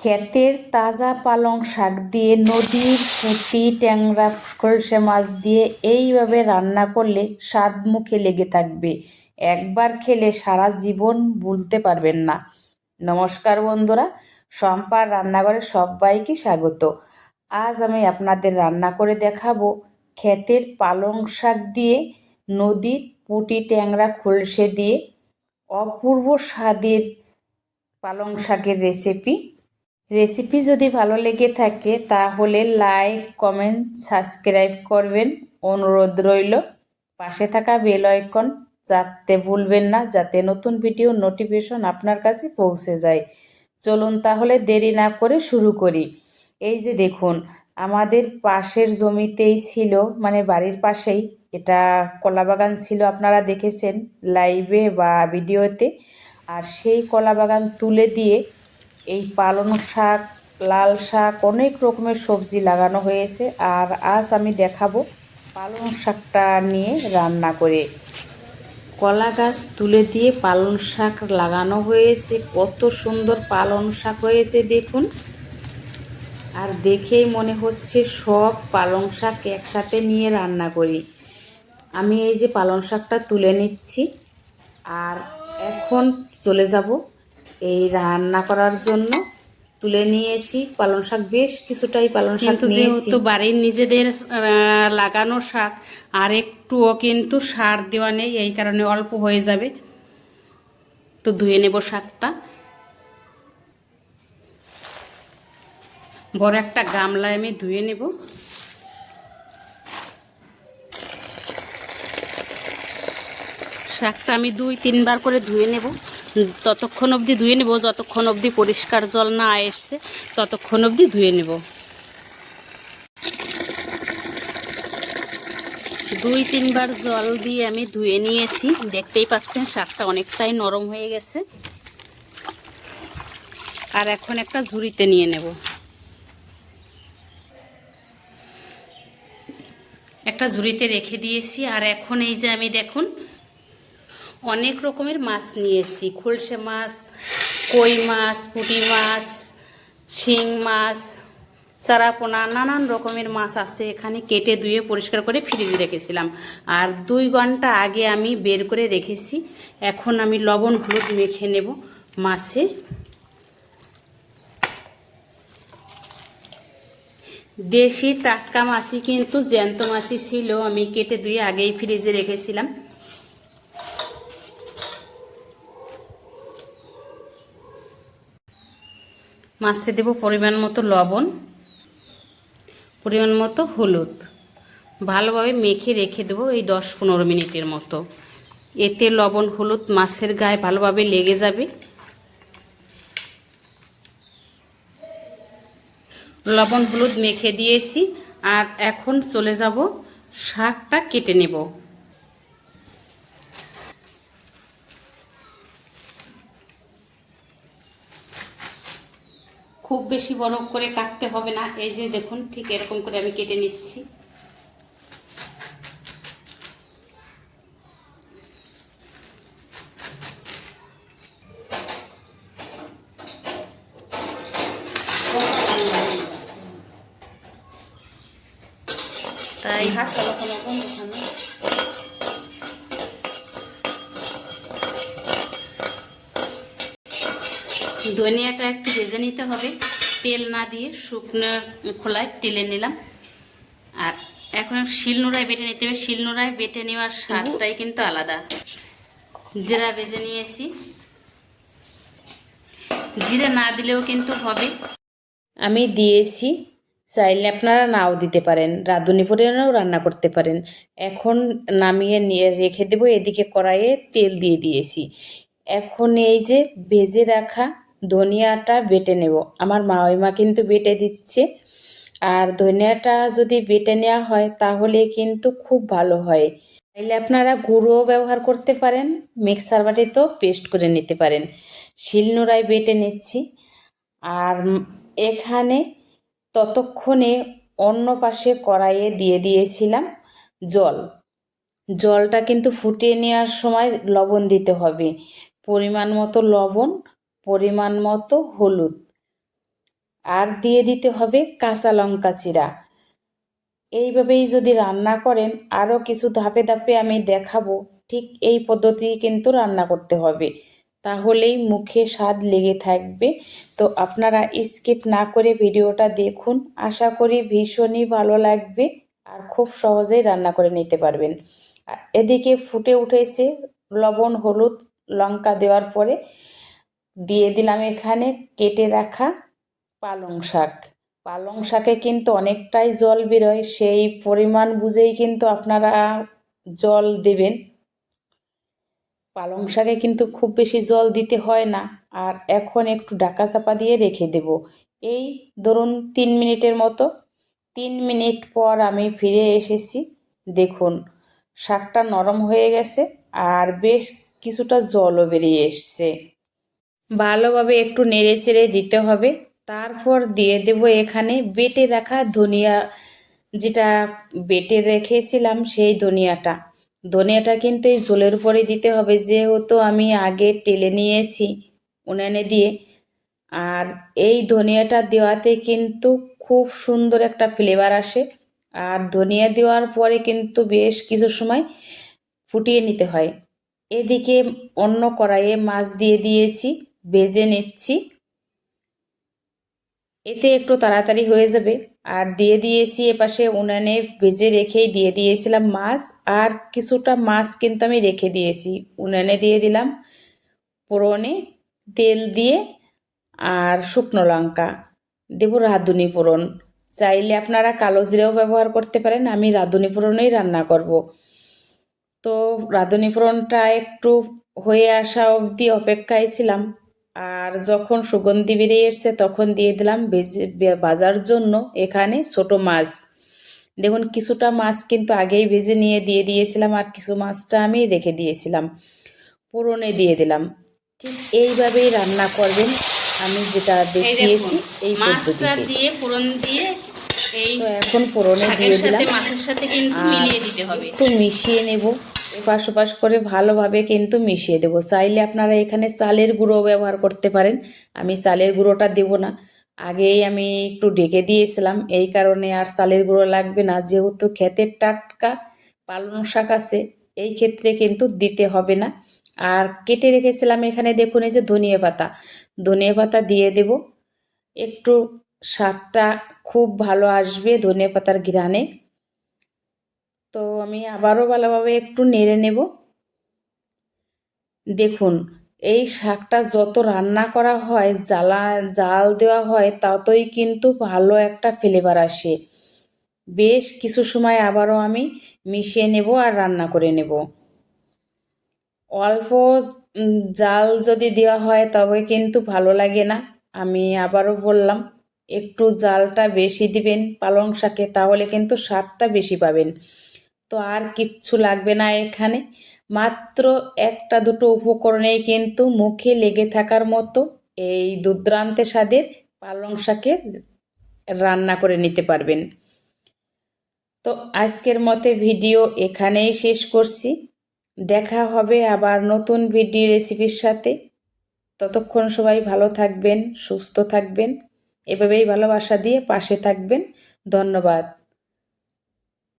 ক্ষেতের তাজা পালং শাক দিয়ে নদীর পুঁটি ট্যাংরা কলসে মাছ দিয়ে এইভাবে রান্না করলে স্বাদ মুখে লেগে থাকবে। একবার খেলে সারা জীবন ভুলতে পারবেন না। নমস্কার বন্ধুরা সম্পার রান্নাঘরে সবাইকে স্বাগত। আজ আমি আপনাদের রান্না করে দেখাবো ক্ষেতের পালং শাক দিয়ে নদীর পুঁটি, ট্যাংরা, খোলসে দিয়ে অপূর্ব স্বাদের পালং শাকের রেসিপি। রেসিপি যদি ভালো লেগে থাকে, তাহলে লাইক, কমেন্ট, সাবস্ক্রাইব করবেন। অনুরোধ রইল, পাশে থাকা বেল আইকন চাপতে ভুলবেন না, যাতে নতুন ভিডিও নোটিফিকেশন আপনার কাছে পৌঁছে যায়। চলুন তাহলে দেরি না করে শুরু করি। এই যে দেখুন, আমাদের পাশের জমিতেই ছিল মানে বাড়ির পাশেই, এটা কলা বাগান ছিল, আপনারা দেখেছেন, লাইভে বা ভিডিওতে। আর সেই কলা বাগান তুলে দিয়ে এই পালং শাক, লাল শাক, অনেক রকমের সবজি লাগানো হয়েছে। আর আজ আমি দেখাবো পালং শাকটা নিয়ে রান্না করে। কলা গাছ তুলে দিয়ে পালং শাক লাগানো হয়েছে। কত সুন্দর পালং শাক হয়েছে, দেখুন। আর দেখেই মনে হচ্ছে সব পালং শাক একসাথে নিয়ে রান্না করি। আমি এই যে পালং শাকটা তুলে নিচ্ছি। আর এখন চলে যাব এই রান্না করার জন্য তুলে নিয়েছি। পালং শাক বেশ কিছুটাই পালং শাক যেহেতু বাড়ির নিজেদের লাগানো শাক আর একটুও কিন্তু সার দেওয়া নেই এই কারণে অল্প হয়ে যাবে। তো ধুয়ে নেব শাকটা। বড় একটা গামলায় আমি ধুয়ে নেব। শাকটা আমি দুই, তিনবার করে ধুয়ে নেব। ততক্ষণ অবধি ধুয়ে নেব, যতক্ষণ অবধি পরিষ্কার জল না এসছে, ততক্ষণ অবধি ধুয়ে নেব। দুই, তিনবার জল দিয়ে আমি ধুয়ে নিয়েছি। দেখতেই পাচ্ছেন, শাকটা অনেকটাই নরম হয়ে গেছে। আর এখন একটা ঝুড়িতে নিয়ে নেব। একটা ঝুড়িতে রেখে দিয়েছি। আর এখন এই যে আমি দেখুন অনেক রকমের মাছ নিয়েছি খোলসে মাছ, কই মাছ, পুঁটি মাছ, শিং মাছ, চারাপোনা, নানান রকমের মাছ আছে। এখানে কেটে ধুয়ে পরিষ্কার করে ফ্রিজে রেখেছিলাম। আর দুই ঘণ্টা আগে আমি বের করে রেখেছি। এখন আমি লবণ, হলুদ মেখে নেব মাছে। দেশি টাটকা মাছি কিন্তু জ্যান্ত মাছই ছিল। আমি কেটে ধুয়ে আগেই ফ্রিজে রেখেছিলাম। মাছে দেব পরিমাণ মতো লবণ, পরিমাণ মতো হলুদ। ভালোভাবে মেখে রেখে দেবো এই দশ পনেরো মিনিটের মতো। এতে লবণ, হলুদ মাছের গায়ে ভালোভাবে লেগে যাবে। লবণ, হলুদ মেখে দিয়েছি আর এখন চলে যাব শাকটা কেটে নেব। খুব বেশি বড় করে কাটতে হবে না। এই যে দেখুন ঠিক এরকম করে আমি কেটে নিচ্ছি। তাই। ধনিয়াটা একটু ভেজে নিতে হবে। তেল না দিয়ে শুকনো খোলায় টেলে নিলাম। আর এখন শিল নোড়ায় বেটে নিতে হবে। শিল নোড়ায় বেটে নেওয়ার স্বাদটাই কিন্তু আলাদা। জিরা ভেজে নিয়েছি। জিরে না দিলেও কিন্তু হবে। আমি দিয়েছি। চাইলে আপনারা নাও দিতে পারেন। রাঁধুনি ফোড়নেও রান্না করতে পারেন। এখন নামিয়ে নিয়ে রেখে দেবো। এদিকে কড়াইয়ে তেল দিয়ে দিয়েছি। এখন এই যে ভেজে রাখা ধনিয়াটা বেটে নেব। আমার মাওইমা কিন্তু বেটে দিচ্ছে। আর ধনিয়াটা যদি বেটে নেওয়া হয় তাহলে কিন্তু খুব ভালো হয়। তাইলে আপনারা গুঁড়োও ব্যবহার করতে পারেন, মিক্সার বাটিতেও পেস্ট করে নিতে পারেন। শিলনোড়ায় বেটে নিচ্ছি। আর এখানে ততক্ষণে অন্য পাশে কড়াইয়ে দিয়ে দিয়েছিলাম জল। জলটা কিন্তু ফুটিয়ে নেওয়ার সময় লবণ দিতে হবে। পরিমাণ মতো লবণ পরিমাণ মতো হলুদ। আর দিয়ে দিতে হবে কাঁচা লঙ্কা চিরা এইভাবেই যদি রান্না করেন, আরও কিছু ধাপে ধাপে আমি দেখাবো, ঠিক এই পদ্ধতি কিন্তু রান্না করতে হবে। তাহলেই মুখে স্বাদ লেগে থাকবে। তো আপনারা স্কিপ না করে ভিডিওটা দেখুন, আশা করি ভীষণই ভালো লাগবে আর খুব সহজেই রান্না করে নিতে পারবেন। এদিকে ফুটে উঠেছে লবণ, হলুদ, লঙ্কা দেওয়ার পরে দিয়ে দিলাম এখানে কেটে রাখা পালং শাক। পালং শাকে কিন্তু অনেকটাই জল বেরোয়, সেই পরিমাণ বুঝেই কিন্তু আপনারা জল দেবেন। পালং শাকে কিন্তু খুব বেশি জল দিতে হয় না, আর এখন একটু ডাকা চাপা দিয়ে রেখে দেব। এই ধরুন তিন মিনিটের মতো, তিন মিনিট পর আমি ফিরে এসেছি। দেখুন, শাকটা নরম হয়ে গেছে, আর বেশ কিছুটা জলও বেরিয়ে এসছে। ভালোভাবে একটু নেড়ে চেড়ে দিতে হবে। তারপর দিয়ে দেব এখানে বেটে রাখা ধনিয়া, যেটা বেটে রেখেছিলাম সেই ধনিয়াটা। ধনিয়াটা কিন্তু এই ঝোলের উপরে দিতে হবে, যেহেতু আমি আগে টেলে নিয়েছি উনানে দিয়ে। আর এই ধনিয়াটা দেওয়াতে কিন্তু খুব সুন্দর একটা ফ্লেভার আসে। আর ধনিয়া দেওয়ার পরে কিন্তু বেশ কিছু সময় ফুটিয়ে নিতে হয়। এদিকে অন্য কড়াইয়ে মাছ দিয়ে দিয়েছি। ভেজে নিচ্ছি। এতে একটু তাড়াতাড়ি হয়ে যাবে। আর দিয়ে দিয়েছি এপাশে উনানে ভেজে রেখেই দিয়ে দিয়েছিলাম মাছ। আর কিছুটা মাছ কিন্তু আমি রেখে দিয়েছি। উনানে দিয়ে দিলাম পোড়নে তেল দিয়ে আর শুকনো লঙ্কা। দেবো রাঁধুনি ফোড়ন। চাইলে আপনারা কালো জিরেও ব্যবহার করতে পারেন। আমি রাঁধুনি ফোড়নেই রান্না করব। তো রাঁধুনি ফোড়নটা একটু হয়ে আসা অবধি অপেক্ষায় ছিলাম। আর যখন সুগন্ধি বেরিয়ে এসছে তখন দিয়ে দিলাম ভাজার জন্য এখানে ছোট মাছ। দেখুন কিছুটা মাছ কিন্তু আগেই ভেজে নিয়ে দিয়ে দিয়েছিলাম আর কিছু মাছটা আমি রেখে দিয়েছিলাম। পুরনে দিয়ে দিলাম। ঠিক এইভাবেই রান্না করবেন। আমি যেটা দেখিয়েছি এই মাছটা দিয়ে ফোড়ন দিয়ে এই এখন ফোড়নে দিয়ে দিলাম। মাছের সাথে কিন্তু মিলিয়ে দিতে হবে। একটু মিশিয়ে নেব। এপাশ ওপাশ করে ভালোভাবে কিন্তু মিশিয়ে দেবো। চাইলে আপনারা এখানে চালের গুঁড়ো ব্যবহার করতে পারেন। আমি চালের গুঁড়োটা দেবো না। আগেই আমি একটু ডেকে দিয়েছিলাম। এই কারণে আর চালের গুঁড়ো লাগবে না। যেহেতু ক্ষেতের টাটকা পালং শাক আছে, এই ক্ষেত্রে কিন্তু দিতে হবে না। আর কেটে রেখেছিলাম এখানে দেখুন, এই যে ধনিয়া পাতা। ধনিয়া পাতা দিয়ে দেব। একটু স্বাদটা খুব ভালো আসবে ধনিয়া পাতার ঘ্রাণে। তো আমি আবারও ভালোভাবে একটু নেড়ে নেব। দেখুন, এই শাকটা যত রান্না করা হয়, জ্বালা, জাল দেওয়া হয়, ততই কিন্তু ভালো একটা ফ্লেভার আসে। বেশ কিছু সময় আবারও আমি মিশিয়ে নেব আর রান্না করে নেব। অল্প জাল যদি দেওয়া হয়, তবে কিন্তু ভালো লাগে না। আমি আবারও বললাম, একটু জালটা বেশি দিবেন পালং শাকে, তাহলে কিন্তু স্বাদটা বেশি পাবেন। তো আর কিচ্ছু লাগবে না এখানে। মাত্র একটা দুটো উপকরণেই কিন্তু মুখে লেগে থাকার মতো এই দুর্দান্ত স্বাদের পালং শাকের রান্না করে নিতে পারবেন। তো আজকের মতে ভিডিও এখানেই শেষ করছি। দেখা হবে আবার নতুন ভিডিও রেসিপির সাথে। ততক্ষণ সবাই ভালো থাকবেন, সুস্থ থাকবেন। এভাবেই ভালোবাসা দিয়ে পাশে থাকবেন। ধন্যবাদ।